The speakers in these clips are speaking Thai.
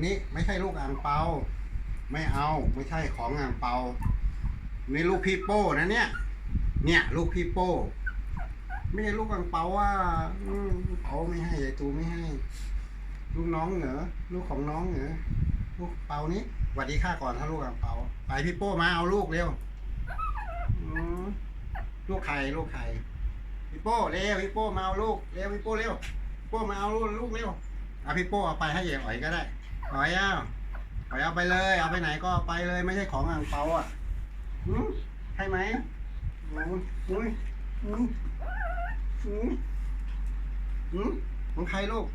นี่ไม่ใช่ลูกอ่างเปา ไม่เอาไม่ใช่ของอ่างเปานี่ลูกพี่โป้นะเนี่ย เนี่ย ลูกพี่โป้ ไม่ใช่ลูกอ่างเปาว่าเปาไม่ให้ยายตูไม่ให้ ลูกน้องเหรอลูกของน้องเหรอลูกเปานี้สวัสดีค่าก่อนถ้าลูกอ่างเปาไปพี่โป้มาเอาลูกเร็วลูกใครลูกใครพี่โป้เร็วพี่โป้มาเอาลูกเร็วพี่โป้เร็วพี่โป้มาเอาลูกลูกเร็วเอาพี่โป้เอาไปให้ยายอ๋อยก็ได้ อ๋อยอาอ๋อยเอาไปเลย เอาไปไหนก็เอาไปเลยไม่ใช่ของอ่างเปาอะหืมใช่ไหมโอ้ยโอ้ยอืมอืมอืมของใครลูก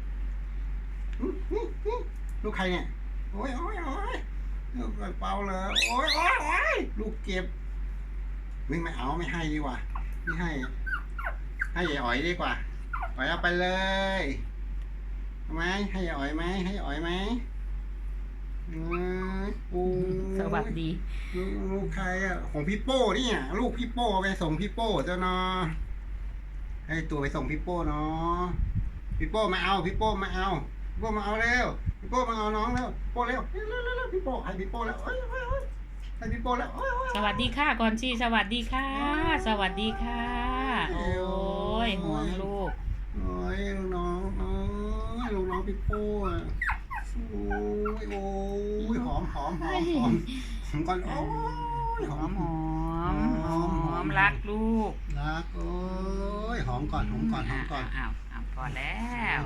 ลูกใครเนี่ย โอ้ยโอ้ยโอ้ยลูกเปาเลย โอ้ยโอ้ยโอ้ยลูกเจ็บไม่ไม่เอาไม่ให้ดีกว่า ไม่ให้ ให้ยายอ๋อยดีกว่าอ๋อยเอาไปเลยเอาไมให้ยายอ๋อยไหมให้ยายอ๋อยไหม โอ้ยสวัสดีลูกลูกใครอะของพี่โป้เนี่ยลูกพี่โป้ไปส่งพี่โป้เจ้าเนาะให้ตัวไปส่งพี่โป้เนาะพี่โป้มาเอาพี่โป้มาเอาพี่โป้มาเอาเร็วพี่โป้มาเอาน้องเร็วพี่โป้เร็วเร็วเร็วเร็วพี่โป้ให้พี่โป้แล้วเอ้ยเอ้ยเอ้ยให้พี่โป้แล้วเอ้ยเอ้ยสวัสดีค่ะก่อนชีสวัสดีค่ะ สวัสดีค่ะ โอ้ยห่วงลูกโอ้ยลูกน้องโอ้ยลูกน้องพี่โป้อะโอ้ยโอ้ยหอม หอมหอมก่อนโอ้ยหหออมมหอมหอมหอมรักลูกรักโอ้ยหอมก่อนหอมก่อนหอมก่อน อ้าวอ้าวพอแล้ว